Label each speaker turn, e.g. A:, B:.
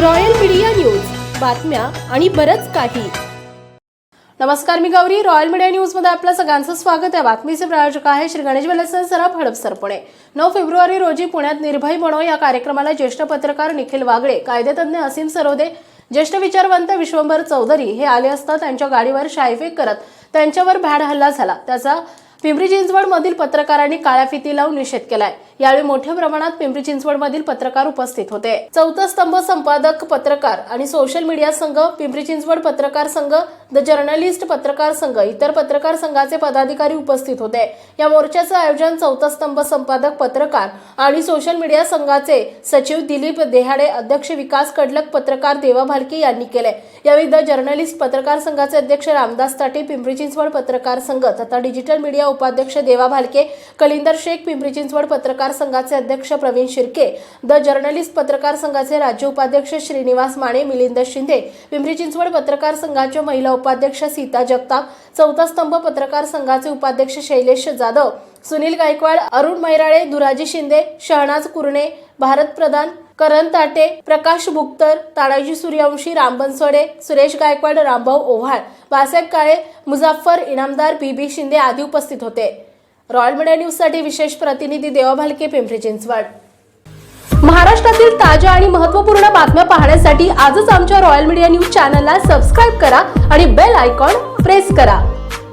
A: Royal media news. बातम्या आणि बरच काही. नमस्कार मी गौरी. रॉयल मीडिया न्यूजमध्ये आपलं सगळ्यांचं स्वागत आहे. बातमीचे प्रायोजक आहे श्री गणेश वेलसन सराफ हडपसरपणे नऊ फेब्रुवारी रोजी पुण्यात निर्भय बनो या कार्यक्रमाला ज्येष्ठ पत्रकार निखिल वागळे कायदेतज्ञ असीम सरोदे ज्येष्ठ विचारवंत विश्वंभर चौधरी हे आले असता त्यांच्या गाडीवर शायफेक करत त्यांच्यावर भ्याड हल्ला झाला. त्याचा पिंपरी चिंचवड मधील पत्रकारांनी काळ्या फिती लावून निषेध केलाय. यावेळी मोठ्या प्रमाणात पिंपरी चिंचवड मधील पत्रकार उपस्थित होते. चौथा स्तंभ संपादक पत्रकार आणि सोशल मीडिया संघ पिंपरी चिंचवड पत्रकार संघ द जर्नलिस्ट पत्रकार संघ इतर पत्रकार संघाचे पदाधिकारी उपस्थित होते. या मोर्चाचं आयोजन चौथा स्तंभ संपादक पत्रकार आणि सोशल मीडिया संघाचे सचिव दिलीप देहाडे अध्यक्ष विकास कडलक पत्रकार देवा भालके यांनी केले. यावेळी द जर्नलिस्ट पत्रकार संघाचे अध्यक्ष रामदास ताटे पिंपरी चिंचवड पत्रकार संघ तथा डिजिटल मीडिया उपाध्यक्ष देवा भालके कलिंदर शेख पिंपरी चिंचवड पत्रकार संघाचे अध्यक्ष प्रवीण शिर्के द जर्नलिस्ट पत्रकार संघाचे राज्य उपाध्यक्ष श्रीनिवास माने मिलिंद शिंदे पिंपरी चिंचवड पत्रकार संघाच्या महिला उपाध्यक्ष सीता जगताप चौथा स्तंभ पत्रकार संघाचे उपाध्यक्ष शैलेश जाधव सुनील गायकवाड अरुण मैराळे दुराजी शिंदे शहनाज कुरणे भारत प्रधान करण ताटे प्रकाश भुक्तर तानाजी सूर्यवंशी राम बनसोडे सुरेश गायकवाड रामभाऊ ओव्हाळ बाळासाहेब काळे मुझाफर इनामदार बी बी शिंदे आदी उपस्थित होते. रॉयल मीडिया न्यूजसाठी विशेष प्रतिनिधी देवा भालके पिंपरी चिंचवड. महाराष्ट्रातील ताज्या आणि महत्त्वपूर्ण बातम्या पाहण्यासाठी आजच आमच्या रॉयल मीडिया न्यूज चॅनलला सबस्क्राईब करा आणि बेल आयकॉन प्रेस करा.